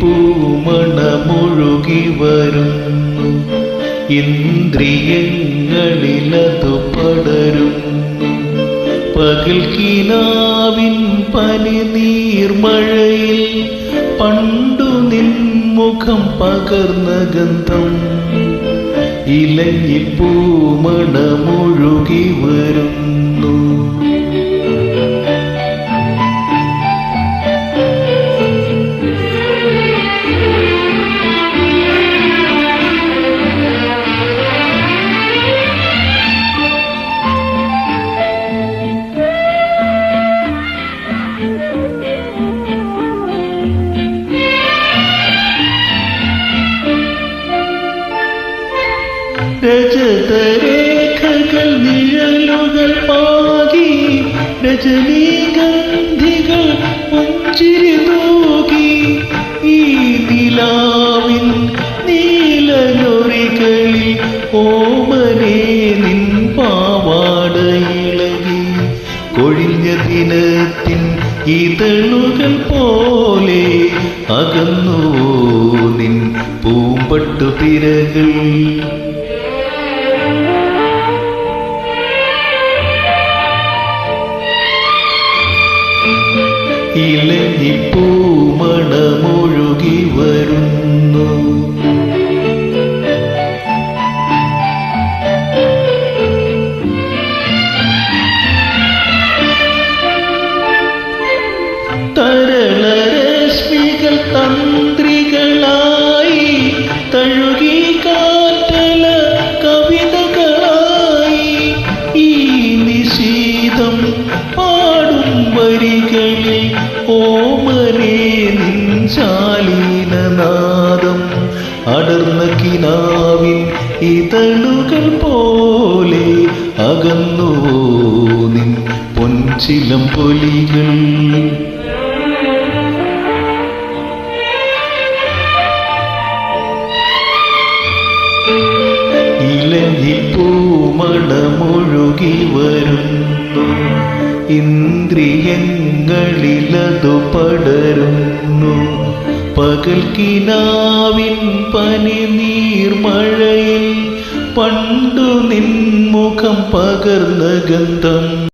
പൂമണമൊഴുകി വരുന്നു ഇന്ദ്രിയങ്ങളിലതു പടരുന്നു പകൽ കിനാവിൻ പനി നീർമഴയിൽ പണ്ടു നിൻമുഖം പകർന്ന ഗന്ധം. ഇലഞ്ഞി പൂമണമൊഴുകി വരുന്നു രജതരേഖകൾ നിഴലുകൾ പാകി രജനീഗന്ധികൾ പുഞ്ചിരി നോക്കി ഈ നിലാവിൻ നീലനൊറികളിൽ ഓമനെ നിൻ പാവാടയിളകി കൊഴിഞ്ഞ ദിനത്തിൻ ഇതളുകൾ പോലെ അകന്നു നിൻ പൂമ്പട്ടു തിരകൾ. ഇലഞ്ഞിപ്പൂമണമൊഴുകി വരുന്നു. തരളരശ്മികൾ തന്ത്രികളായി തഴുകി കാറ്റല കവിതകളായി ഈ നിശീതം പാടും വരികളിൽ ഓമനേ നിൻ ശാലീനനാദം അടർന്ന കിനാവിൻ ഇതളുകൾ പോലെ അകന്നുവോ നിൻ പൊൻചിലം പൊലികൾ. ഇലഞ്ഞിപ്പൂമണമൊഴുകി വരുന്നു. ഇന്ദ്രിയങ്ങളിലതു പടരുന്നു. പകൽ കിനാവിൻ പനി നീർമഴയിൽ പണ്ടു നിൻമുഖം പകർന്ന ഗന്ധം.